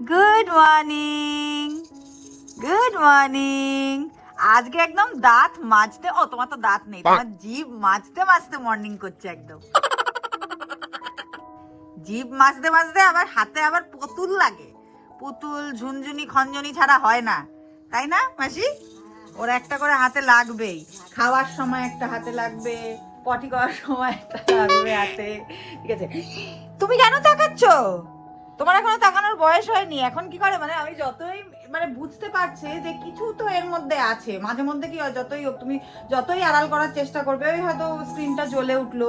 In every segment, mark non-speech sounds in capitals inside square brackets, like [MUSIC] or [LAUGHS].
Good morning good morning আজকে একদম দাঁত মাজতে ও তোমার তো দাঁত নেই। তোমার জিভ মাজতে মাজতে মর্নিং করছে একদম। জিভ মাজতে মাজতে আবার হাতে আবার পুতুল লাগে। পুতুল ঝুনঝুনি খঞ্জনি ছাড়া হয় না। তাই না মাসি? ওর একটা করে হাতে লাগবেই। খাওয়ার সময় একটা হাতে লাগবে পটি করার সময় একটা লাগবে হাতে। ঠিক আছে। তুমি কেন তাকাচ্ছ? তোমার এখনও তাকানোর বয়স হয়নি, এখন কি করে? মানে আমি যতই মানে বুঝতে পারছি যে কিছু তো এর মধ্যে আছে। মাঝে মধ্যে কি হয়, যতই হোক, তুমি যতই আড়াল করার চেষ্টা করবে, ওই হয়তো স্ক্রিনটা জ্বলে উঠল।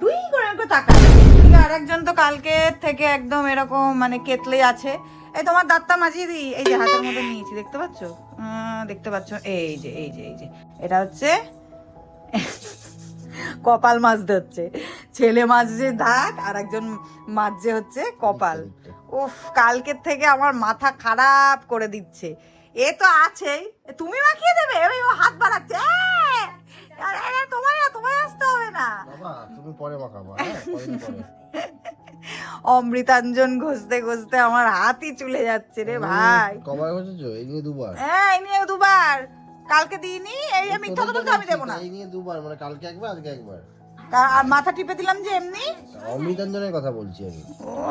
টুই করে একটু তাকায় আর একজন তো কালকে থেকে একদম এরকম মানে কেতলে আছে। এই তোমার দাঁতটা মাজিয়ে দিই। এই যে হাতের মধ্যে নিয়েছি, দেখতে পাচ্ছ? দেখতে পাচ্ছ? এই যে এই যে এই যে। এটা হচ্ছে কপাল মাজতে হচ্ছে ছেলে মাজছে দাঁত আর একজন মাজছে হচ্ছে কপাল। উফ কালকের থেকে আমার মাথা খারাপ করে দিচ্ছে। এ তো আছেই। তুমি মাখিয়ে দেবে? ওই ও হাত বাড়াচ্ছে। তোমায় তোমায় আসতে হবে না। তুমি পরে মাখাবো হ্যাঁ অমৃতাঞ্জন ঘষতে ঘষতে আমার হাতই চলে যাচ্ছে রে ভাই। কবার হয়েছো এই নিয়ে দুবার? হ্যাঁ এই নিয়ে দুবার। কালকে দিইনি এই মিথ্যা কথা তো আমি দেবো না। এই নিয়ে দুবার মানে কালকে একবার আজকে একবার। আর মাথা টিপে দিলাম যে এমনি? অমৃতাঞ্জনের কথা বলছি আমি।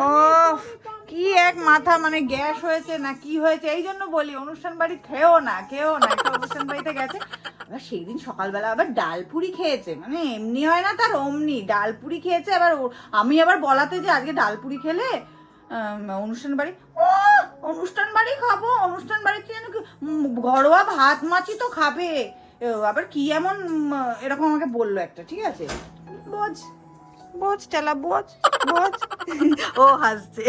ও কি এক মাথা মানে গ্যাস হয়েছে না কি হয়েছে? এই জন্য বলি, অনুষ্ঠান বাড়ি খেও না খেও না, একটা অনুষ্ঠান বাড়িতে গেছে। আবার সেই দিন সকালবেলা আবার ডাল পুরি খেয়েছে মানে এমনি হয় না তার, অমনি ডাল পুরি খেয়েছে। আবার আমি আবার বলাতে যে আজকে ডাল পুরি খেলে অনুষ্ঠান বাড়ি, ও, অনুষ্ঠান বাড়ি খাব, অনুষ্ঠান বাড়িতে যেন ঘরোয়া ভাত মাছি তো খাবে। আবার কি এমন এরকম আমাকে বলল একটা, ঠিক আছে? বোঝ। বোঝ টেলা বোঝ বোঝ। [LAUGHS] ও হাসছে।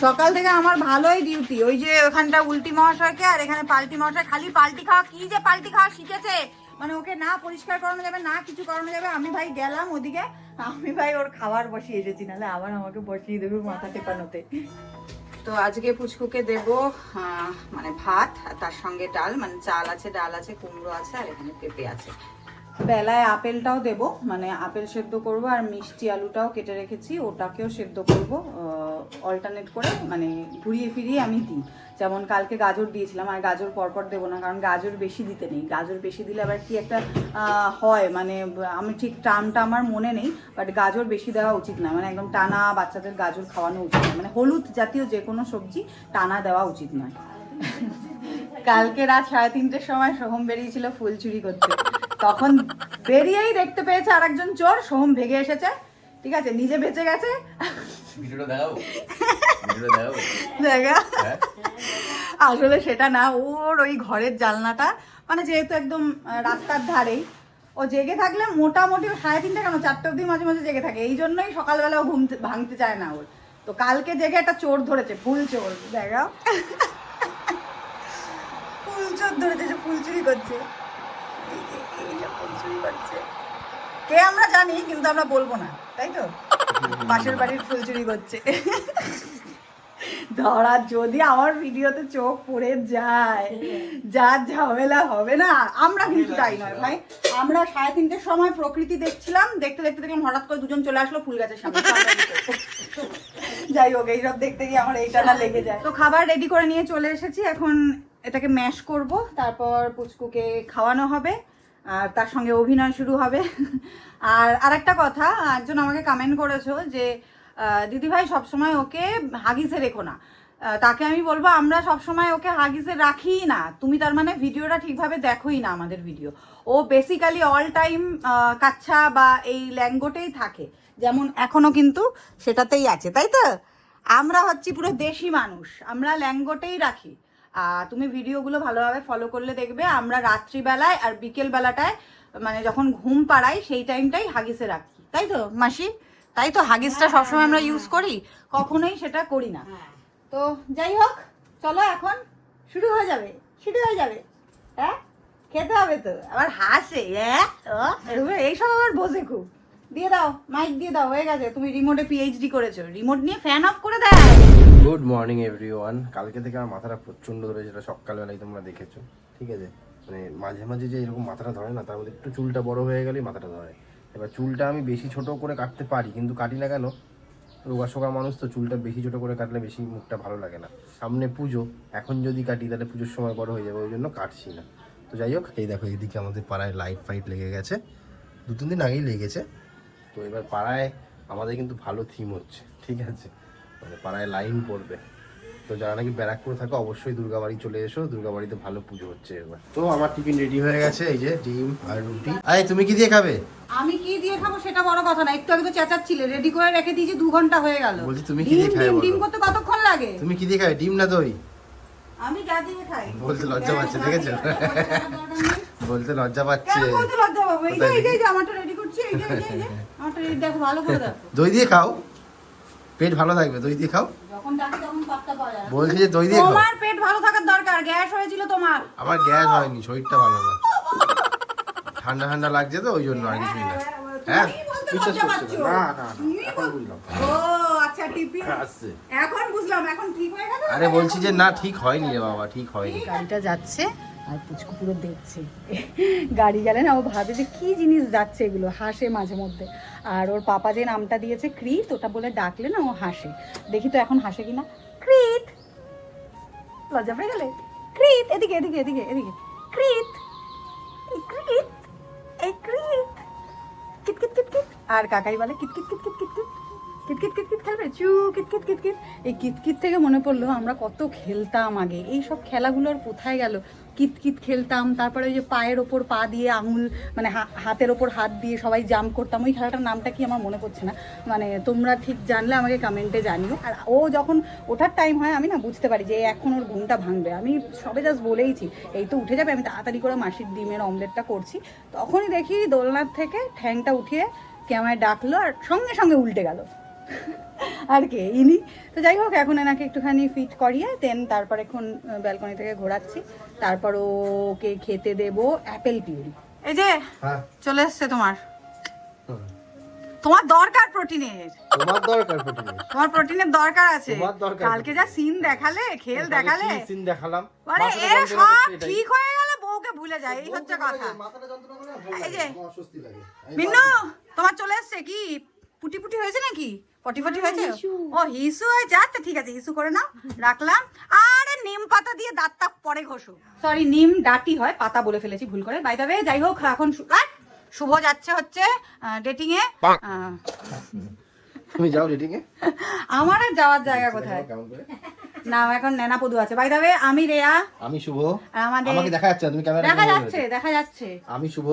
সকাল থেকে আমার ভালোই ডিউটি ওই যে ওখানটা উল্টি মহাশয়কে আর এখানে পাল্টি মহাশয় খালি পাল্টি খাওয়া কি যে পাল্টি খাওয়া শিখেছে? মানে ওকে না পরিষ্কার করানো যাবে না কিছু করানো যাবে আমি ভাই গেলাম ওদিকে আমি ভাই ওর খাবার বসিয়ে এসেছি নাহলে আবার আমাকে বসিয়ে দেবে মাথা টেপানোতে। তো আজকে পুচকুকে দেব আহ, মানে ভাত আর তার সঙ্গে ডাল মানে চাল আছে ডাল আছে কুমড়ো আছে আর এখানে পেঁপে আছে। বেলায় আপেলটাও দেব মানে আপেল সেদ্ধ করব আর মিষ্টি আলুটাও কেটে রেখেছি ওটাকেও সেদ্ধ করব অল্টারনেট করে মানে ঘুরিয়ে ফিরিয়ে আমি দিই। যেমন কালকে গাজর দিয়েছিলাম আর গাজর পরপর দেবো না কারণ গাজর বেশি দিতে নেই। গাজর বেশি দিলে আবার কি একটা হয় মানে আমি ঠিক টানটা আমার মনে নেই বাট গাজর বেশি দেওয়া উচিত না মানে একদম টানা বাচ্চাদের গাজর খাওয়ানো উচিত না মানে হলুদ জাতীয় যে কোনো সবজি টানা দেওয়া উচিত নয়। [LAUGHS] কালকে রাত সাড়ে তিনটের সময় সোহম বেরিয়েছিল ফুল চুরি করতে। তখন বেরিয়েই দেখতে পেয়েছে আরেকজন চোর সোহম ভেগে এসেছে। ঠিক আছে নিজে বেঁচে গেছে। হ্যাঁ। আসলে সেটা না ওর ওই ঘরের জানলাটা মানে যেহেতু একদম রাস্তার ধারেই ও জেগে থাকলে মোটামুটি সাড়ে তিনটা কেন চারটে অবধি মাঝে মাঝে জেগে থাকে। এই জন্যই সকালবেলা ও ঘুমতে ভাঙতে চায় না ওর। তো কালকে জেগে একটা চোর ধরেছে ফুল চোর দেখা ফুল চোর ধরেছে ফুল চুরি করছে। করছে কে আমরা জানি কিন্তু আমরা বলব না তাই তো? [LAUGHS] পাশের বাড়ির ফুল চুরি করছে। ধরা যদি আমার ভিডিওতে চোখ পড়ে যায় যা ঝামেলা হবে না। আমরা কিন্তু তাই নয় ভাই। আমরা সাড়ে তিনটের সময় প্রকৃতি দেখছিলাম দেখতে দেখতে দেখলাম হঠাৎ করে দুজন চলে আসলো ফুল গাছের সামনে। [LAUGHS] যাই হোক এইসব দেখতে গিয়ে আমার এইটা না লেগে যায়। তো খাবার রেডি করে নিয়ে চলে এসেছি। এখন এটাকে ম্যাশ করব তারপর পুচকুকে খাওয়ানো হবে। আর তার সঙ্গে অভিনয় শুরু হবে। আর আরেকটা কথা, একজন আমাকে কমেন্ট করেছ যে দিদিভাই সবসময় ওকে হাগিসে রেখো না। তাকে আমি বলব, আমরা সবসময় ওকে হাগিসে রাখিই না। তুমি তার মানে ভিডিওটা ঠিকভাবে দেখোই না আমাদের ভিডিও। ও বেসিক্যালি অল টাইম কাচ্ছা বা এই ল্যাঙ্গোটেই থাকে। যেমন এখনও কিন্তু সেটাতেই আছে, তাই তো? আমরা হচ্ছি পুরো দেশি মানুষ, আমরা ল্যাঙ্গোটেই রাখি। তুমি ভিডিওগুলো ভালোভাবে ফলো করলে দেখবে আমরা রাত্রিবেলায় আর বিকেল বেলাটায় মানে যখন ঘুম পাড়াই সেই টাইমটাই হাগিসে রাখি। তাই তো মাসি? তাই তো হাগিসটা সবসময় আমরা ইউজ করি কখনোই সেটা করি না। তো যাই হোক চলো এখন শুরু হয়ে যাবে শুরু হয়ে যাবে হ্যাঁ? খেতে হবে তো আবার হাসে হ্যাঁ? এইসব আবার বোঝে খুব। দিয়ে দাও মাইক দিয়ে দাও হয়ে গেছে। তুমি রিমোটে পিএইচডি করেছ রিমোট নিয়ে ফ্যান অফ করে দেয়। গুড মর্নিং এভরিওয়ান কালকে থেকে আমার মাথাটা প্রচণ্ড ধরে যেটা সকালবেলায় তোমরা দেখেছ, ঠিক আছে? মানে মাঝে মাঝে যে এরকম মাথাটা ধরে না, তার মধ্যে একটু চুলটা বড় হয়ে গেলেই মাথাটা ধরে। এবার চুলটা আমি বেশি ছোট করে কাটতে পারি, কিন্তু কাটি না কেন? রোগা সোগা মানুষ তো চুলটা বেশি ছোটো করে কাটলে বেশি মুখটা ভালো লাগে না। সামনে পুজো, এখন যদি কাটি তাহলে পুজোর সময় বড় হয়ে যাবে, ওই জন্য কাটছি না। তো যাই হোক, এই দেখো এদিকে আমাদের পাড়ায় লাইট ফাইট লেগে গেছে। দু তিন দিন আগেই লেগেছে। তো এবার পাড়ায় আমাদের কিন্তু ভালো থিম হচ্ছে, ঠিক আছে? মানে পাড়ায় লাইন পড়বে। তো যারা নাকি ব্যারাকপুরে থাকো অবশ্যই দুর্গাবাড়ি চলে এসো। দুর্গাবাড়িতে ভালো পুজো হচ্ছে এবার। তো আমার টিফিন রেডি হয়ে গেছে এই যে ডিম আর রুটি। আরে তুমি কি দিয়ে খাবে? আমি কি দিয়ে খাব সেটা বড় কথা না একটু আগে তো চেঁচাচ্ছিলে রেডি করে রেখে দিয়েছি দু ঘণ্টা হয়ে গেল। বলছি তুমি কি দিয়ে খাবে ডিম ডিম করতে কতক্ষণ লাগে? তুমি কি দিয়ে খাবে? ডিম না দই? আমি যা দিয়ে খাই। বলতে লজ্জা পাচ্ছে দেখেছ? বলতে লজ্জা পাচ্ছে। বলতে লজ্জা পাবো? এই যে এই যে, আমারটা রেডি করছি এই যে এই যে, এই যে আমারটা রেডি দেখো ভালো করে দেখো। দই দিয়ে খাও। পেট ভালো থাকবে দই দিয়ে খাও। যখন ডাকি তখন পাত্তা পাওয়া যায় না। বলছি যে দই দিয়ে খাও। তোমার পেট ভালো থাকার দরকার গ্যাস হয়েছিল তোমার। আমার গ্যাস হয়নি শরীরটা ভালো না। ঠান্ডা ঠান্ডা লাগছে তো ওই জন্য আর কিছুই না। হ্যাঁ তুমিই বিশ্বাস লজ্জা না? না না না তুমিই এখন বুঝলাম। ও আচ্ছা টিফিন এখন বুঝলাম এখন ঠিক হয়ে গেছে? আরে বলছি যে না ঠিক হয়নি রে বাবা ঠিক হয়নি। গাড়িটা যাচ্ছে। আর পুচকু পুরো দেখছে। গাড়ি গেলে না, ও ভাবে যে কি জিনিস যাচ্ছে এগুলো, হাসে মাঝে মধ্যে। আর ওর পাপা যে নামটা দিয়েছে, ক্রিত, ওটা বলে ডাকলে না ও হাসে। দেখি তো এখন হাসে কিনা। ক্রিত! লজ্জা পেয়ে গেলে? ক্রিত! এদিকে এদিকে এদিকে এদিকে। ক্রিত! ক্রিত! এই ক্রিত! কিট কিট কিট কিট আর কাকাই বলে কিট কিট কিট কিট কিট কিট কিট কিট কিট কিট খেলবে? চু, কিট কিট কিট কিট। এই কিট থেকে মনে পড়ল আমরা কত খেলতাম আগে। এই সব খেলাগুলোর কোথায় গেল? কিত কিত খেলতাম, তারপরে ওই যে পায়ের ওপর পা দিয়ে আঙুল মানে হাতের ওপর হাত দিয়ে সবাই জাম্প করতাম। ওই খেলাটার নামটা কি আমার মনে পড়ছে না। মানে তোমরা ঠিক জানলে আমাকে কমেন্টে জানিও। আর ও যখন ওঠার টাইম হয়, আমি না বুঝতে পারি যে এখন ওর ঘুমটা ভাঙবে। আমি সবে জাস্ট বলেইছি, এই তো উঠে যাবে, আমি তাড়াতাড়ি করে মাসির ডিমের অমলেটটা করছি। তখনই দেখি দোলনার থেকে ঠ্যাংটা উঠিয়ে ক্যামেরায় ডাকলো আর সঙ্গে সঙ্গে উল্টে গেল। আর কে ইনি। তো যাই হোক এখন এনাকে একটুখানি ফিট করিয়ে দেন তারপর এখন ব্যালকনি থেকে ঘোরাচ্ছি। তারপর ওকে খেতে দেব অ্যাপেল পিউরি এই যে হ্যাঁ। চলে এসছে তোমার। তোমার দরকার প্রোটিনের তোমার দরকার প্রোটিনের তোমার প্রোটিনের দরকার আছে। কালকে যা সিন দেখালে খেল দেখালে। সিন দেখালাম? মানে এর যন্ত্রণা সব ঠিক হয়ে গেল বউকে ভুলে যায় এই হচ্ছে কথা। মাথাটা যন্ত্রণা করে এই যে। মিন্নু তোমার চলে এসছে কি? পুটি পুটি হয়েছে নাকি? হয়েছে? ও হিসু হয়েছে। আচ্ছা ঠিক আছে হিসু করে নাও রাখলাম। আরে নিম পাতা দিয়ে দাঁতটা পরে ঘষো। সরি নিম ডাটি হয় পাতা বলে ফেলেছি ভুল করে। বাই দাবে যাই হোক এখন শুভ যাচ্ছে হচ্ছে ডেটিং এ তুমি যাও রেটিং এ আমার আর যাওয়ার জায়গা কোথায়? না এখন নেনা পদু আছে। বাই দাবে আমি রেয়া। আমি শুভ। আমাদের আমাকে দেখা যাচ্ছে তুমি ক্যামেরা দেখা যাচ্ছে দেখা যাচ্ছে। আমি শুভ।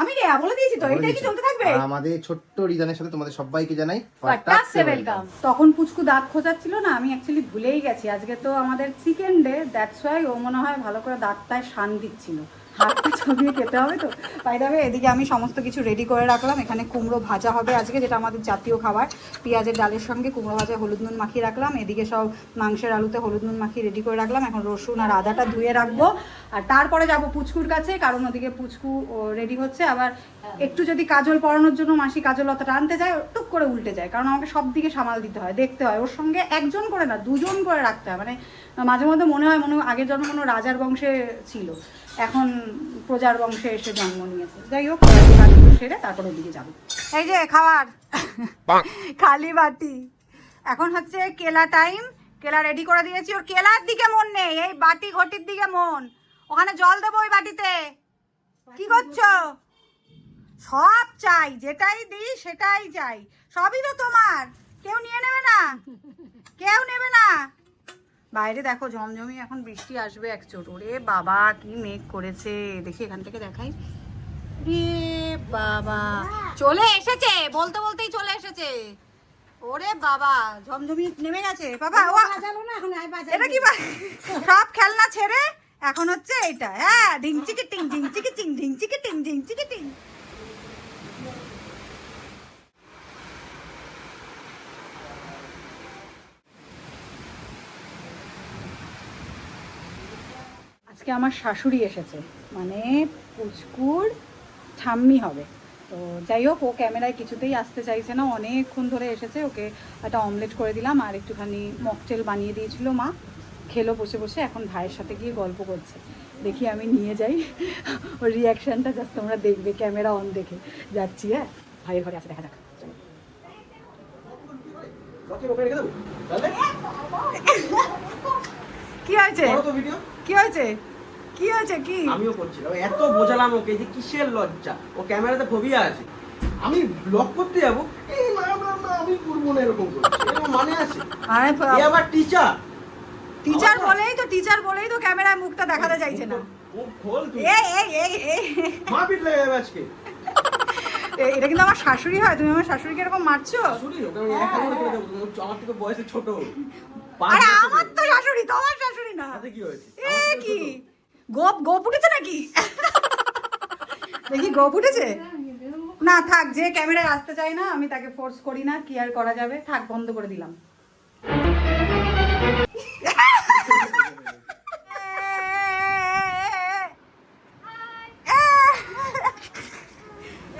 আমি রেয়া বলে দিয়েছি তো এটাই কি চলতে থাকবে? আমাদের ছোট্ট রিদানের সাথে তোমাদের সবাইকে জানাই ফাটাসে ওয়েলকাম তখন পুচকু দাঁত খোঁজাচ্ছিল না আমি অ্যাকচুয়ালি ভুলেই গেছি। আজকে তো আমাদের চিকেন ডে দ্যাটস ওয়াই ও মনে হয় ভালো করে দাঁতটায় শান দিচ্ছিল। হাতটা ছবিয়ে খেতে হবে তো। তাই তবে এদিকে আমি সমস্ত কিছু রেডি করে রাখলাম। এখানে কুমড়ো ভাজা হবে আজকে, যেটা আমাদের জাতীয় খাবার। পেঁয়াজের ডালের সঙ্গে কুমড়ো ভাজা, হলুদ নুন মাখিয়ে রাখলাম। এদিকে সব মাংসের আলুতে হলুদ নুন মাখিয়ে রেডি করে রাখলাম। এখন রসুন আর আদাটা ধুয়ে রাখব। আর তারপরে যাব পুচকুর কাছে, কারণ ওদিকে পুচকু রেডি হচ্ছে। আবার একটু যদি কাজল পরানোর জন্য মাসি কাজল অতটা আনতে যায়, টুক করে উল্টে যায়। কারণ আমাকে সব দিকে সামাল দিতে হয়, দেখতে হয়। ওর সঙ্গে একজন করে না, দুজন করে রাখতে হয়। মানে মাঝে মধ্যে মনে হয় মনে হয় আগের জন্ম কোনো রাজার বংশে ছিল। এখন প্রজার বংশে এসে জন্ম নিয়েছে। যাই হোক কাজগুলো সেরে তারপর ওদিকে যাব। এই যে খাবার খালি বাটি এখন হচ্ছে কেলা টাইম কেলা রেডি করে দিয়েছি। ওর কেলার দিকে মন নেই এই বাটি ঘটির দিকে মন। ওখানে জল দেবো ওই বাটিতে। কি করছ? সব চাই যেটাই দিই সেটাই চাই। সবই তো তোমার। কেউ নিয়ে নেবে না? কেউ নেবে না? বাইরে দেখো ঝমঝমি এখন বৃষ্টি আসবে এক চোট। ওরে বাবা কি মেঘ করেছে। দেখি এখান থেকে দেখাই। রে বাবা। চলে এসেছে বলতে বলতেই চলে এসেছে। ওরে বাবা ঝমঝমি নেমে গেছে। বাবা ও এটা কি সব খেলনা ছেড়ে এখন হচ্ছে এটা হ্যাঁ ঢিংচিকি টিং ঢিংচিকি টিং ঢিংচিকি টিং ঢিংচিকি টিং আজকে আমার শাশুড়ি এসেছে। মানে পুচকুর ঠাম্মি হবে। তো যাই হোক ও ক্যামেরায় কিছুতেই আসতে চাইছে না। অনেকক্ষণ ধরে এসেছে। ওকে একটা অমলেট করে দিলাম আর একটুখানি মকটেল বানিয়ে দিয়েছিল মা। খেলো বসে বসে। এখন ভাইয়ের সাথে গিয়ে গল্প করছে। দেখি আমি নিয়ে যাই। ওর রিয়াকশানটা জাস্ট তোমরা দেখবে। ক্যামেরা অন দেখে। যাচ্ছি হ্যাঁ? ভাইয়ের ঘরে আছে দেখা যাক। কি হয়েছে? ভিডিও কি হয়েছে? কি হয়েছে কি? আমিও করছিলাম। এত বোঝালাম ওকে যে কিসের লজ্জা? ও ক্যামেরাতে ফোবিয়া আছে। আমি ব্লগ করতে যাব? এই না না না আমি করব না এরকম করে। এরকম মানে আছে? আরে এ আবার টিচার টিচার বলেই তো টিচার বলেই তো ক্যামেরায় মুখটা দেখাতে চাইছে না। মুখ খোল তুই এই এই এই এই। মারপিট লেগে যাবে আজকে। এটা কিন্তু আমার শাশুড়ি হয় তুমি আমার শাশুড়িকে এরকম মারছো? ও আমার থেকে বয়সে ছোট। আরে আমার তো শাশুড়ি তোমার শাশুড়ি না। তাতে কি হয়েছে? এ কি। গোপ গোপ উঠেছে নাকি? দেখি গোপ উঠেছে? না, থাক, যে ক্যামেরায় আসতে চাই না, আমি তাকে ফোর্স করি না, কি আর করা যাবে? থাক, বন্ধ করে দিলাম।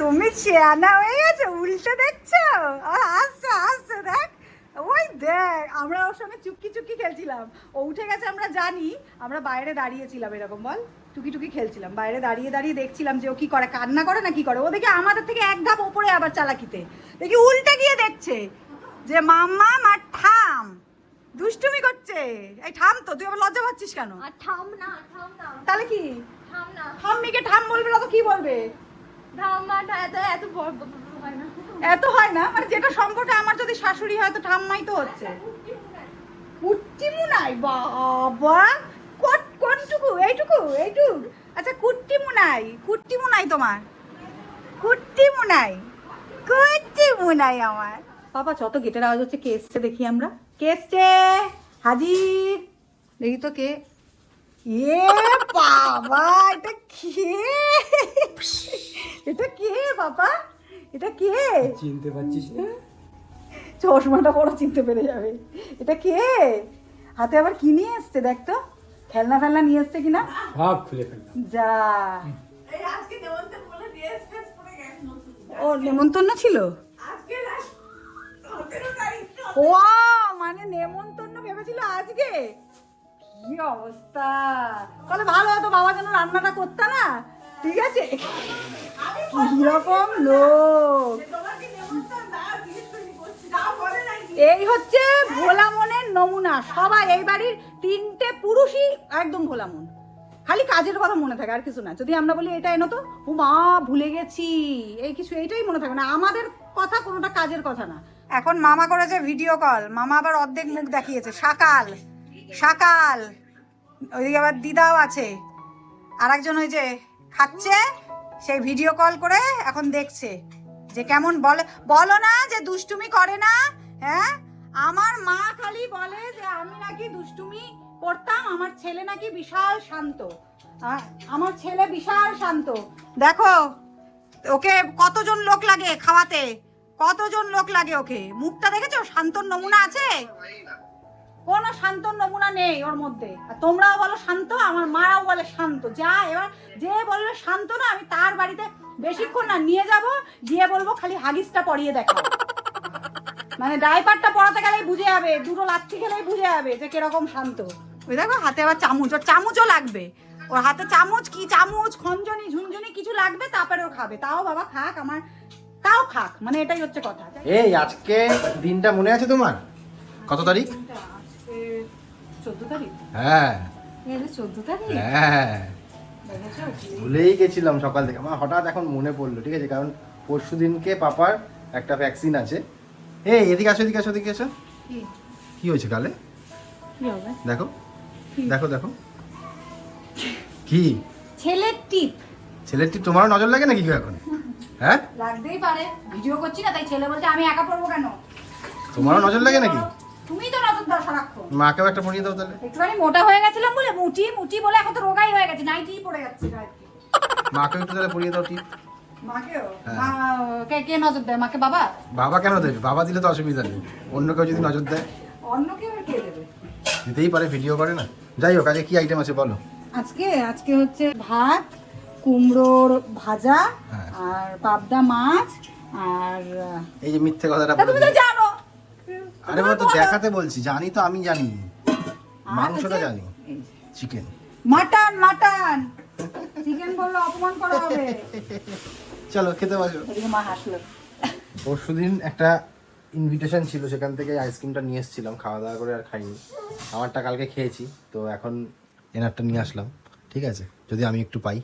তুমি চেয়ানা হয়ে গেছো, উল্টো দেখছ? আসছে আসছে দেখ। ওই দেখ। আমরা ওর সঙ্গে চুপকি চুপকি খেলছিলাম। ও উঠে গেছে আমরা জানি। আমরা বাইরে দাঁড়িয়েছিলাম এরকম বল? টুকি টুকি খেলছিলাম। বাইরে দাঁড়িয়ে দাঁড়িয়ে দেখছিলাম যে ও কি করে কান্না করে না কি করে? ও দেখি আমাদের থেকে এক ধাপ ওপরে আবার চালাকিতে। দেখি উল্টে গিয়ে দেখছে যে মাম্মা মার ঠাম দুষ্টুমি করছে। এই ঠাম তো তুই আবার লজ্জা পাচ্ছিস কেন? আর থাম না থাম না। তাহলে কি? থাম না। ঠাম্মিকে ঠাম বলবে না তো কি বলবে? থাম না ঠা- এত এত হয় না। এত হয় না? মানে যেটা সম্পর্কে আমার যদি শাশুড়ি হয় তো ঠাম্মাই তো হচ্ছে। কুট্টি মুনাই বাবা। কোট কোনটুকু? এইটুকু এইটুকু। আচ্ছা কুট্টি মুনাই কুট্টি মুনাই তোমার। কুট্টি মুনাই কুট্টি মুনাই আমার। বাবা যত গেটের আওয়াজ হচ্ছে কে এসছে দেখি আমরা? কে এসছে? হাজির। দেখি তো কে। এ বাবা এটা কে? এটা কে বাবা? এটা কে? চিনতে পারছিস না? চশমাটা বড় চিনতে পেরে যাবে। এটা কে? হাতে আবার কি নিয়ে এসছে দেখ তো। খেলনা ফেলনা নিয়ে এসছে কিনা? ভাব খুলে ফেললাম। যা। ও নেমন্তন্ন ছিল? ও মানে নেমন্তন্ন ভেবেছিল আজকে? কি অবস্থা। তাহলে ভালো হতো বাবা যেন রান্নাটা করতে না। ঠিক আছে। কীরকম লোক। এই হচ্ছে ভোলা মনের নমুনা। সবাই, এই বাড়ির তিনটে পুরুষই একদম ভোলা মন খালি কাজের কথা মনে থাকে, আর কিছু না। যদি আমরা বলি, এটা এনো তো? ও মা ভুলে গেছি। এই কিছু, এইটাই মনে থাকে না। আমাদের কথা কোনোটা কাজের কথা না। এখন মামা করেছে ভিডিও কল। মামা আবার অর্ধেক মুখ দেখিয়েছে। সকাল সকাল। ওইদিকে আবার দিদাও আছে। আর একজন ওই যে খাচ্ছে সেই ভিডিও কল করে এখন দেখছে যে কেমন বলে। বলো না যে দুষ্টুমি করে না হ্যাঁ? আমার মা খালি বলে যে আমি নাকি দুষ্টুমি করতাম, আমার ছেলে নাকি বিশাল শান্ত। আমার ছেলে বিশাল শান্ত। দেখো, ওকে কতজন লোক লাগে খাওয়াতে? কতজন লোক লাগে ওকে? মুখটা দেখেছ? শান্তর নমুনা আছে? কোনো শান্ত নমুনা নেই ওর মধ্যে। আর তোমরাও বলো শান্ত, আমার মারাও বলে শান্ত। যা, এবার যে বলবে শান্ত না, আমি তার বাড়িতে বেশিক্ষণ না, নিয়ে যাব, গিয়ে বলব খালি হাগিসটা পরিয়ে দেখাও। মানে ডাইপারটা পরাতে গেলেই বুঝে যাবে দুটো লাচ্ছি খেলেই বুঝে যাবে যে কীরকম শান্ত। ওই দেখো হাতে আবার চামচ ওর চামচও লাগবে। ওর হাতে চামচ কি চামচ খঞ্জনি ঝুনঝুনি কিছু লাগবে তারপরে ও খাবে। তাও বাবা খাক আমার তাও খাক মানে এটাই হচ্ছে কথা। এই আজকে দিনটা মনে আছে তোমার? কত তারিখ? চোদ্দ তারিখ। হ্যাঁ। চোদ্দ তারিখ। হ্যাঁ। ভুলেই গেছিলাম সকাল থেকে। আমার হঠাৎ এখন মনে পড়ল ঠিক আছে? কারণ পরশু দিনকে পাপার একটা ভ্যাকসিন আছে। এই এদিকে আসো এদিকে আসো এদিকে আসো। কি? হয়েছে কালে দেখো দেখো দেখো। কি? ছেলের টিপ। ছেলেটি তোমারও নজর লাগে নাকি এখন? হ্যাঁ? লাগতেই পারে। ভিডিও করছি না তাই ছেলে বলছে আমি একা পড়ব কেন? তোমারও নজর লাগে নাকি? তুমি তো নজর দাও সারাক্ষণ। মাকেও একটা পরিয়ে দাও তাহলে। একটুখানি মোটা হয়ে গেছিলাম বলে মুটি মুটি বলে এখন তো রোগাই হয়ে গেছে নাইটি পড়ে যাচ্ছে। মাকেও একটু তাহলে পরিয়ে দাও। মা কে কে নজর দেয়? মাকে বাবা? বাবা কেন দেবে? বাবা দিলে তো অসুবিধা নেই। অন্য কেউ যদি নজর দেয়? অন্য কেউ আর কে দেবে? দিতেই পারে ভিডিও করে না। যাই হোক আজকে কি আইটেম আছে বলো? আজকে আজকে হচ্ছে ভাত কুমড়োর ভাজা হ্যাঁ। আর পাবদা মাছ আর এই যে মিথ্যে কথাটা তুমি তো জানো। আরে বাবা তো দেখাতে বলছি। জানি তো আমি জানি। মাংসটা জানি। Chicken mutton mutton. চিকেন বললে অপমান করা হবে। [LAUGHS] চলো খেতে বসো। মা হাসলো। পরশু দিন একটা ইনভিটেশন ছিল সেখান থেকে আইসক্রিমটা নিয়ে এসেছিলাম খাওয়া দাওয়া করে আর খাইনি। আমারটা কালকে খেয়েছি তো এখন এনারটা নিয়ে আসলাম ঠিক আছে? যদি আমি একটু পাই।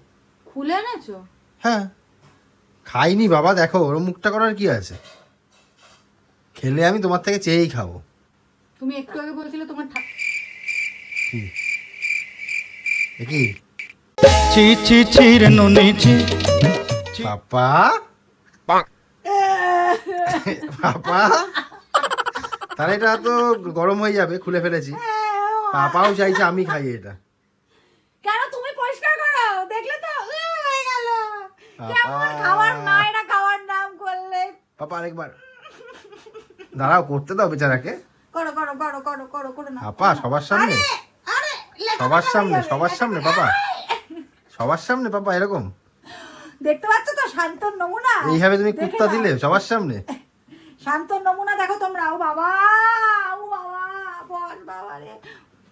খুলে এনেছো? হ্যাঁ। খাইনি বাবা দেখো ওর মুখটা করার কি আছে? খেলে আমি তোমার থেকে চেয়েই খাব। তুমি একটু আগে বলছিলে তোমার কি? ছি ছি ছির নুনি ছি। পাপা পাপা [LAUGHS] তাহলে এটা তো গরম হয়ে যাবে খুলে ফেলেছি। পাপাও চাইছে আমি খাই এটা। কেন তুমি পরিষ্কার করো? দেখলে তো হয়ে গেল। কেমন বাবা। খাবার না এটা খাওয়ার নাম করলে। পাপা আরেকবার। দাঁড়াও করতে দাও বেচারাকে। করো করো করো করো করো করো না। পাপা সবার সামনে। সবার সামনে সবার সামনে পাপা। সবার সামনে পাপা এরকম। দেখতে পাচ্ছ তো? শান্তর নমুনা। এইভাবে তুমি কুত্তা দিলে সবার সামনে? শান্তর নমুনা দেখো তোমরা। ও বাবা ও বাবা বল বাবা রে।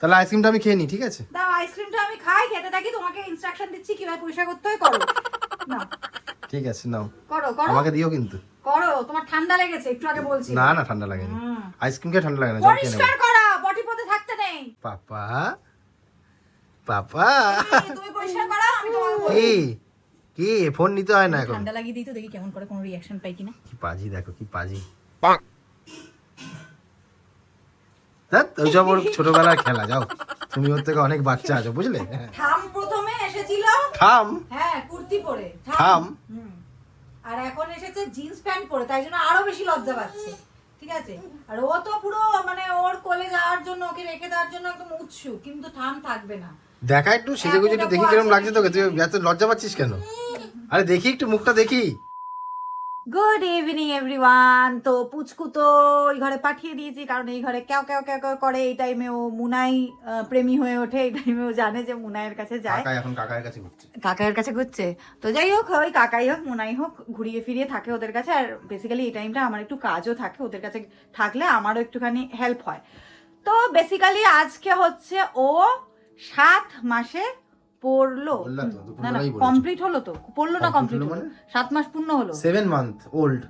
তাহলে আইসক্রিমটা আমি খেয়ে নিই ঠিক আছে? দাও আইসক্রিমটা আমি খাই খেতে থাকি তোমাকে ইনস্ট্রাকশন দিচ্ছি কীভাবে পরিষ্কার করতে হয় করো। না ঠিক আছে নাও। করো করো। আমাকে দিও কিন্তু। করো তোমার ঠান্ডা লেগেছে একটু আগে বলছি। না না ঠান্ডা লাগেনি। আইসক্রিম খেয়ে ঠান্ডা লাগে না পরিষ্কার করা বটি পথে থাকতে নেই। পাপা পাপা। তুমি পরিষ্কার করো আমি তোমাকে বলছি। কি? ফোন নিতে হয় না এখন? ঠান্ডা লাগিয়ে দিই তো দেখি কেমন করে কোনো রিয়াকশন পাই কিনা। কি পাজি দেখো কি পাজি। ধ্যাৎ, ওইসব ওর ছোটবেলার খেলা যাও। তুমি ওর থেকে অনেক বাচ্চা আছো বুঝলে? হ্যাঁ। থাম প্রথমে এসেছিল। থাম। হ্যাঁ কুর্তি পরে। থাম। আর এখন এসেছে জিন্স প্যান্ট পরে তাই জন্য আরও বেশি লজ্জা পাচ্ছে। ঠিক আছে? আর ও তো পুরো মানে ওর কোলে যাওয়ার জন্য ওকে রেখে দেওয়ার জন্য একদম উৎসুক কিন্তু থাম থাকবে না। দেখা একটু সেজে গুজে একটু দেখি কীরকম লাগছে তোকে। তুই এত লজ্জা পাচ্ছিস কেন? আরে দেখি একটু মুখটা দেখি। গুড ইভিনিং এভরিওয়ান তো পুচকু তো ওই ঘরে পাঠিয়ে দিয়েছি কারণ এই ঘরে কেউ কেউ কেউ করে। এই টাইমে ও মুনাই প্রেমী হয়ে ওঠে। এই টাইমে ও জানে যে মুনাইয়ের কাছে যায়। কাকা এখন কাকার কাছে ঘুরছে। কাকাইয়ের কাছে ঘুরছে। তো যাই হোক ওই কাকাই হোক মুনাই হোক ঘুরিয়ে ফিরিয়ে থাকে ওদের কাছে। আর বেসিক্যালি এই টাইমটা আমার একটু কাজও থাকে ওদের কাছে থাকলে আমারও একটুখানি হেল্প হয়। তো বেসিক্যালি আজকে হচ্ছে ও সাত মাসে পড়ল। না না কমপ্লিট হলো তো। পড়ল না কমপ্লিট হলো মানে? সাত মাস পূর্ণ হলো? সেভেন মান্থ ওল্ড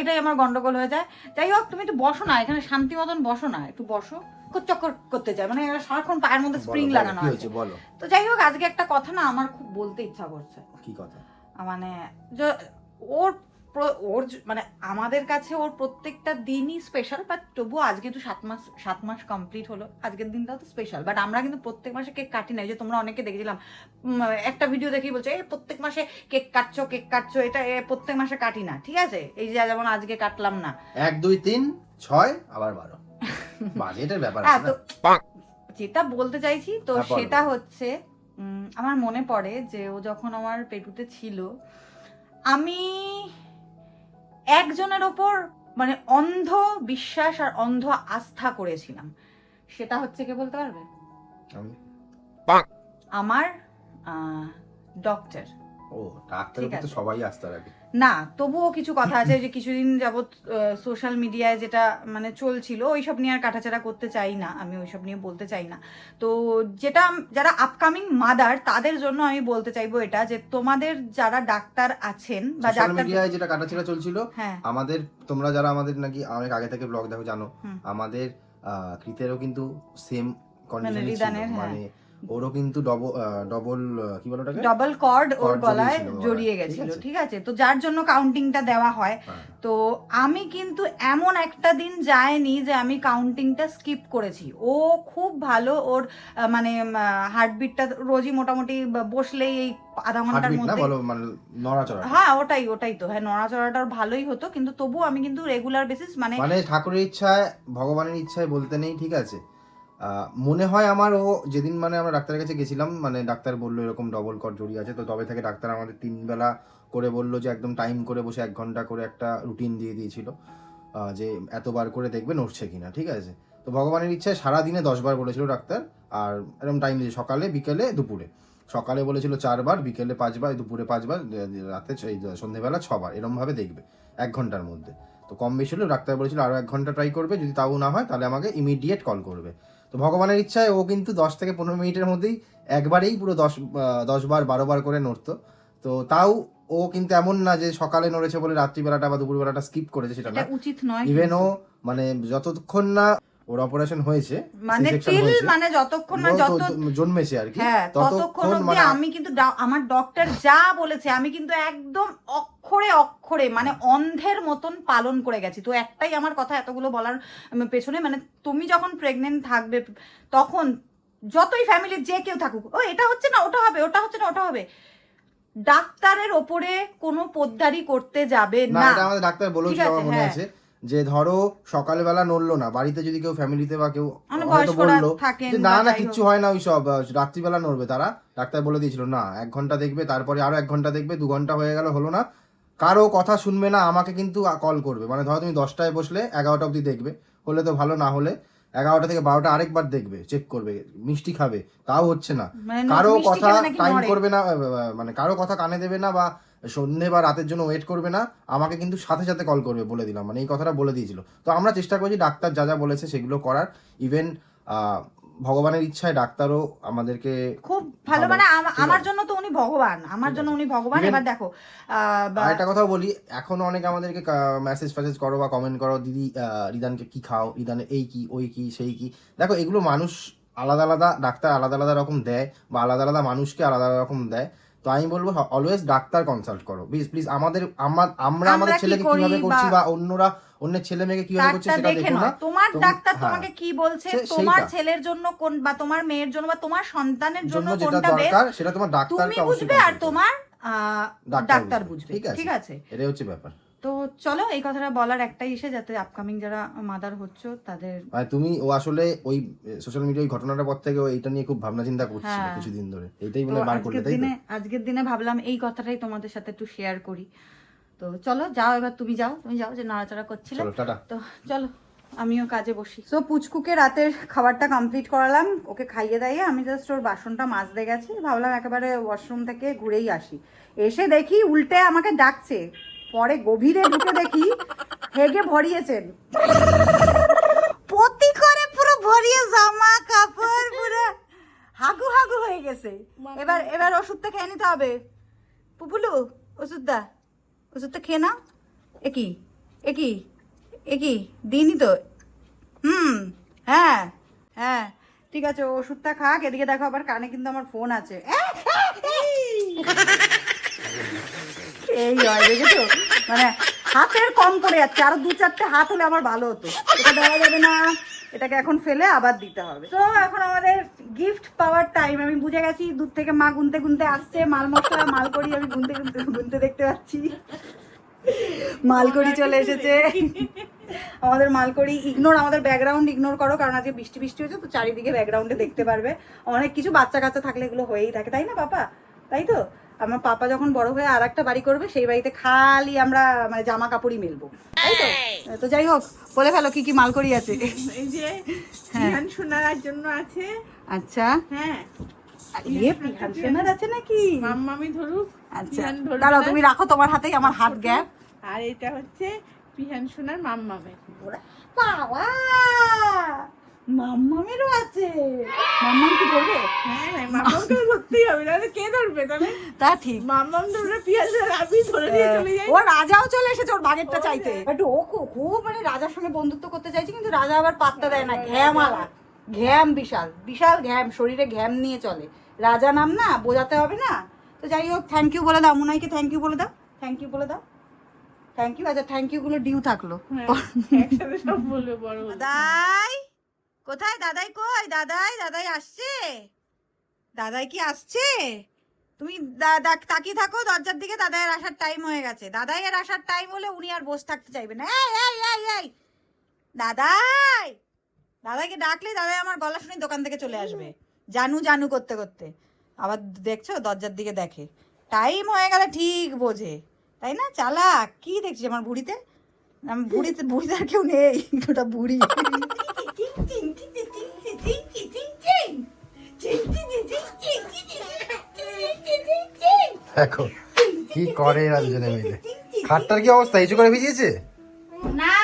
এটাই আমার গন্ডগোল হয়ে যায়। যাই হোক তুমি একটু বসো না এখানে শান্তি মতন বসো না। একটু বসো। চক্কর করতে চায়। মানে সারাক্ষণ পায়ের মধ্যে স্প্রিং লাগানো আছে। তো যাই হোক আজকে একটা কথা না আমার খুব বলতে ইচ্ছা করছে। কি কথা? মানে ওর ওর মানে আমাদের কাছে ওর প্রত্যেকটা দিনই স্পেশাল বাট তবুও আজকে তো সাত মাস সাত মাস কমপ্লিট হলো। আজকের দিনটাও তো স্পেশাল বাট আমরা কিন্তু প্রত্যেক মাসে কেক কাটি না যে তোমরা অনেকে দেখেছিলাম একটা ভিডিও দেখেই বলছে এই প্রত্যেক মাসে কেক কাটছো কেক কাটছো এটা এ প্রত্যেক মাসে কাটি না। ঠিক আছে? এই যে যেমন আজকে কাটলাম না। এক দুই তিন ছয় আবার বারো। বাজেটের ব্যাপার হ্যাঁ যেটা বলতে চাইছি তো হ্যাঁ, সেটা হচ্ছে উম, আমার মনে পড়ে যে ও যখন আমার পেটুতে ছিল আমি একজনের ওপর মানে অন্ধ বিশ্বাস আর অন্ধ আস্থা করেছিলাম। সেটা হচ্ছে কে বলতে পারবে? আমি। আমার ডক্টর ও ডাক্তারের ঠিক তো আছে। সবাই আস্থা রাখে। না তবুও কিছু কথা আছে যে কিছুদিন যাবৎ সোশ্যাল মিডিয়ায় যেটা মানে চলছিল ওইসব নিয়ে আর কাটাছাড়া করতে চাই না আমি ওইসব নিয়ে বলতে চাই না। তো যেটা যারা আপকামিং মাদার তাদের জন্য আমি বলতে চাইব এটা যে তোমাদের যারা ডাক্তার আছেন বা ডাক্তার মিডিয়ায় যেটা কাটাছেড়া চলছিল হ্যাঁ। আমাদের তোমরা যারা আমাদের নাকি অনেক আগে থেকে ব্লগ দেখো জানো আমাদের কৃতেরও কিন্তু সেম কন্ডিশন। মানে ওরও কিন্তু ডবল ডবল কি বলো ওটাকে? ডবল কর্ড ওর গলায় জড়িয়ে গেছিল ঠিক আছে? তো যার জন্য কাউন্টিংটা দেওয়া হয়। হ্যাঁ। তো আমি কিন্তু এমন একটা দিন যায়নি যে আমি কাউন্টিংটা স্কিপ করেছি। ও খুব ভালো ওর মানে হার্টবিটটা রোজই মোটামুটি বসলেই এই আধা ঘণ্টার মধ্যে মানে নড়াচড়া হ্যাঁ ওটাই ওটাই তো। হ্যাঁ নড়াচড়াটা ভালোই হতো কিন্তু তবু আমি কিন্তু রেগুলার বেসিস মানে মানে ঠাকুরের ইচ্ছায় ভগবানের ইচ্ছায় বলতে নেই ঠিক আছে? মনে হয় আমার ও যেদিন মানে আমরা ডাক্তারের কাছে গেছিলাম মানে ডাক্তার বলল এরকম ডবল কর জড়িয়ে আছে, তো তবে থেকে ডাক্তার আমাদের তিনবেলা করে বলল যে একদম টাইম করে বসে এক ঘণ্টা করে একটা রুটিন দিয়ে দিয়েছিল যে এতবার করে দেখবে নড়ছে কিনা, ঠিক আছে? তো ভগবানের ইচ্ছায় সারাদিনে দশবার বলেছিল ডাক্তার, আর এরকম টাইম দিয়ে সকালে, বিকেলে, দুপুরে। সকালে বলেছিল চারবার, বিকেলে পাঁচবার, দুপুরে পাঁচবার রাতে সন্ধ্যেবেলা ছবার, এরমভাবে দেখবে, এক ঘণ্টার মধ্যে। তো কম বেশি হলে ডাক্তার বলেছিল আরও এক ঘণ্টা ট্রাই করবে, যদি তাও না হয় তাহলে আমাকে ইমিডিয়েট কল করবে। তো ভগবানের ইচ্ছায় ও কিন্তু দশ থেকে পনেরো মিনিটের মধ্যেই একবারেই পুরো দশ দশবার দশ বার বারো বার করে নড়তো। তো তাও ও কিন্তু এমন না যে সকালে নড়েছে বলে রাত্রিবেলাটা বা দুপুরবেলাটা স্কিপ করেছে সেটা না। উচিত নয় ইভেন ও মানে যতক্ষণ না ওর অপারেশন হয়েছে মানে টিল মানে যতক্ষণ না যত জন্মেছে আর কি হ্যাঁ ততক্ষণ অব্দি মানে আমি কিন্তু আমার ডক্টর যা বলেছে আমি কিন্তু একদম অক্ষরে অক্ষরে মানে অন্ধের মতন পালন করে গেছি। তো একটাই আমার কথা এতগুলো বলার পেছনে মানে তুমি যখন প্রেগনেন্ট থাকবে তখন যতই ফ্যামিলির যে কেউ থাকুক ও এটা হচ্ছে না ওটা হবে ওটা হচ্ছে না ওটা হবে। ডাক্তারের ওপরে কোনো পোদ্দারি করতে যাবে না না। এটা আমাদের ডাক্তার বলেছিল আমার মনে হ্যাঁ। আছে। যে ধরো সকালবেলা নড়লো না বাড়িতে যদি কেউ ফ্যামিলিতে বা কেউ মানে হয়তো বলল যে না না কিচ্ছু হয় না ওই সব রাত্রিবেলা নড়বে তারা। ডাক্তার বলে দিয়েছিল না এক ঘণ্টা দেখবে তারপরে আরও এক ঘণ্টা দেখবে দু ঘণ্টা হয়ে গেল হলো না। কারও কথা শুনবে না আমাকে কিন্তু কল করবে। মানে ধরো তুমি দশটায় বসলে এগারোটা অবধি দেখবে। হলে তো ভালো না হলে এগারোটা থেকে বারোটা আরেকবার দেখবে চেক করবে মিষ্টি খাবে। তাও হচ্ছে না। মানে কারও কথা টাইম করবে না মানে কারও কথা কানে দেবে না বা সন্ধে বা রাতের জন্য ওয়েট করবে না আমাকে কিন্তু সাথে সাথে কল করবে বলে দিলাম মানে এই কথাটা বলে দিয়েছিল। তো আমরা চেষ্টা করছি ডাক্তার যা যা বলেছে সেগুলো করার। ইভেন ভগবানের ইচ্ছায় ডাক্তারও আমাদেরকে খুব ভালো মানে আমার জন্য তো উনি ভগবান আমার জন্য উনি ভগবান। এবার দেখো একটা কথা বলি এখনও অনেকে আমাদেরকে মেসেজ ফ্যাসেজ করো বা কমেন্ট করো দিদি রিদানকে কি খাও? রিদানে এই কি ওই কি সেই কি? দেখো এগুলো মানুষ আলাদা আলাদা ডাক্তার আলাদা আলাদা রকম দেয় বা আলাদা আলাদা মানুষকে আলাদা আলাদা রকম দেয়। তো আমি বলব অলওয়েজ ডাক্তার কনসাল্ট করো। প্লিজ প্লিজ আমাদের আমরা আমাদের ছেলেকে কীভাবে করছি বা- অন্যরা অন্য ছেলে মেয়েকে কীভাবে করছে সেটা দেখো না তোমার ডাক্তার হ্যাঁ। তোমাকে কি বলছে? তোমার ছেলের জন্য কোন বা তোমার মেয়ের জন্য বা তোমার সন্তানের জন্য কোনটা বেস্ট? দরকার সেটা তোমার ডাক্তার তুমি বুঝবে আর তোমার ডাক্তার বুঝবে। ঠিক আছে। ঠিক আছে? এটাই হচ্ছে ব্যাপার। তো চলো এই কথাটা বলার একটাই এসে যাতে আপকামিং যারা মাদার হচ্ছে তাদের মানে তুমি ও আসলে ওই সোশ্যাল মিডিয়া ওই ঘটনাটার পর থেকে এইটা নিয়ে খুব ভাবনা চিন্তা করছিল হ্যাঁ। কিছুদিন ধরে। এইটাই তো মনে বার করলে আজকের তাই তো? দিনে আজকের দিনে ভাবলাম এই কথাটাই তোমাদের সাথে একটু শেয়ার করি। তো চলো যাও এবার তুমি যাও তুমি যাও যে নাড়াচাড়া করছিলে। চলো টাটা। তো চলো আমিও কাজে বসি। সো পুচকুকে রাতের খাবারটা কমপ্লিট করালাম ওকে খাইয়ে দাইয়ে আমি জাস্ট ওর বাসনটা মাজতে গেছি ভাবলাম একেবারে ওয়াশরুম থেকে ঘুরেই আসি। এসে দেখি উল্টে আমাকে ডাকছে। পরে গভীরে ঢুকে দেখি হেগে ভরিয়েছেন। পতি করে পুরো ভরিয়ে জামা কাপড় পুরো হাগু হাগু হয়ে গেছে। এবার এবার ওষুধটা খেয়ে নিতে হবে। পুপুলু ওষুধটা ওষুধটা খেয়ে নাও। একই একই একই দিইনি তো? হুম হ্যাঁ হ্যাঁ ঠিক আছে ওষুধটা খাক এদিকে দেখো আবার কানে কিন্তু আমার ফোন আছে। এই হয়, দেখেছ? মানে হাতের কম করে যাচ্ছে, আরও দু চারটে হাত হলে আমার ভালো হতো। এটা দেওয়া যাবে না, এটাকে এখন ফেলে আবার দিতে হবে। তো এখন আমাদের গিফট পাওয়ার টাইম আমি বুঝে গেছি, দূর থেকে মা গুনতে গুনতে আসছে, মাল মশলা, মাল করি আমি গুনতে গুনতে গুনতে দেখতে পাচ্ছি। মালকড়ি চলে এসেছে। আমাদের মালকড়ি ইগনোর আমাদের ব্যাকগ্রাউন্ড ইগনোর করো, কারণ আজকে বৃষ্টি বৃষ্টি হয়েছে, তো চারিদিকে ব্যাকগ্রাউন্ডে দেখতে পারবে। অনেক কিছু বাচ্চা কাচ্চা থাকলে এগুলো হয়েই থাকে, তাই না বাবা তাই তো? আমার পাপা যখন বড় হয়ে আর একটা বাড়ি করবে সেই বাড়িতে খালি আমরা মানে জামা কাপড়ই মেলবো। তাই তো? তো যাই হোক বলে ফেলো কি কি মালকড়ি আছে এই যে হ্যাঁ। শোনার জন্য আছে। আচ্ছা। হ্যাঁ। ইয়ে পিখান সেনার আছে নাকি? মাম্মামি ধরুক আচ্ছা। দাঁড়াও তুমি রাখো তোমার হাতেই আমার হাত গ্যাপ। আর এটা হচ্ছে পিহান সোনার মাম্মামের বাবা! মাম্মামেরও আছে। মাম্মাম কি ধরবে? হ্যাঁ মাম্মামকে ধরতেই হবে তাহলে কে ধরবে তাহলে? তা ঠিক। মাম্মাম ধরবে পিয়াজ আমি ধরে নিয়ে চলে যাই ও রাজাও চলে এসেছে ওর ভাগেরটা চাইতে। একটু ও খুব মানে রাজার সঙ্গে বন্ধুত্ব করতে চাইছে কিন্তু রাজা আবার পাত্তা দেয় না। ঘ্যামালা। ঘ্যাম বিশাল। বিশাল ঘ্যাম শরীরে ঘ্যাম নিয়ে চলে। রাজা নাম না বোঝাতে হবে না। তো যাই হোক থ্যাংক ইউ বলে দাও। মুনাইকে থ্যাংক ইউ বলে দাও। থ্যাংক ইউ বলে দাও। থ্যাংক ইউ আচ্ছা থ্যাংক ইউ গুলো ডিউ থাকল। হ্যাঁ, একসাথে সব বলবে বড় বড়। কোথায়? দাদাই কই? দাদাই দাদাই আসছে? দাদাই কি আসছে? তুমি তাকিয়ে থাকো, দরজার দিকে দাদাইয়ের আসার টাইম হয়ে গেছে। দাদাই দাদাইয়ের আসার টাইম হলে উনি আর বসে থাকতে চাইবে না। এই এই এই এই! দাদাই! দাদাইকে ডাকলে দাদাই আমার গলা শুনে দোকান থেকে চলে আসবে। জানু জানু করতে করতে। আবার দেখছ? দরজার দিকে দেখে। টাইম হয়ে গেলে ঠিক বোঝে। তাই না? চালাক! কি দেখছি আমার আমি বুড়িতে বুড়িতে আর কেউ নেই। ওটা বুড়ি। দেখো কি করে রাজজনে মিলে খাটটার কি অবস্থা ইচু করে ভিজিয়েছে না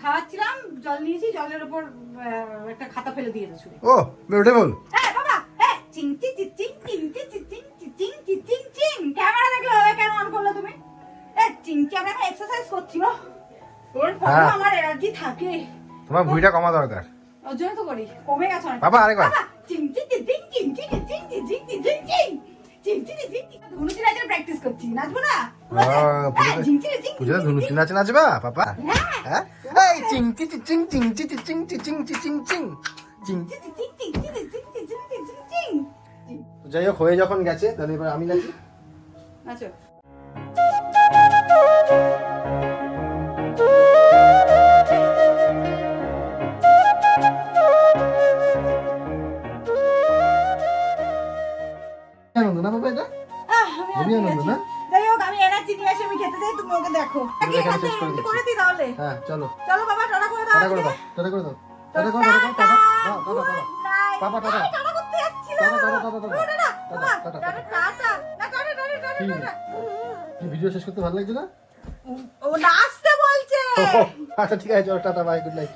খাওয়াচ্ছিলাম জল নিয়েছি জলের উপর একটা খাতা ফেলে দিয়ে ও বল হ্যাঁ হ্যাঁ চিং ক্যামেরা দেখল কেন অন করলে তুমি আমরা এক্সারসাইজ করছি গো ওর পরে হ্যাঁ। আমার এনার্জি থাকে তোমার ভুঁড়িটা কমা দরকার ওর জন্য তো করি কমে গেছে বাবা, আরেকবার। চিং চিং চিং চিং চিং চিং চিংচি চিং ধনুচি নাচের প্র্যাকটিস হ্যাঁ এই চিংটি চিচিং চিংটি চিচিং চিচিং চিচিং চিং চিং যাই হোক হয়ে যখন গেছে তাহলে এবার আমি নাচি। নাচো। তুমি আনন্দ না? যাই হোক আমি এনার্জি নিয়ে এসে আমি খেতে যাই তুমি ওকে দেখো। করে দিই তাহলে? হ্যাঁ চলো। চলো বাবা টাটা করে দাও টাটা করে দাও টাটা করে দাও। টাটা করে দাও tata. Tata. Tata tata. Tata tata tata tata tata. Tata. Tata tata tata video শেষ করতে ভালো লাগছে না? ও আচ্ছা ঠিক আছে টাটা বাই গুড নাইট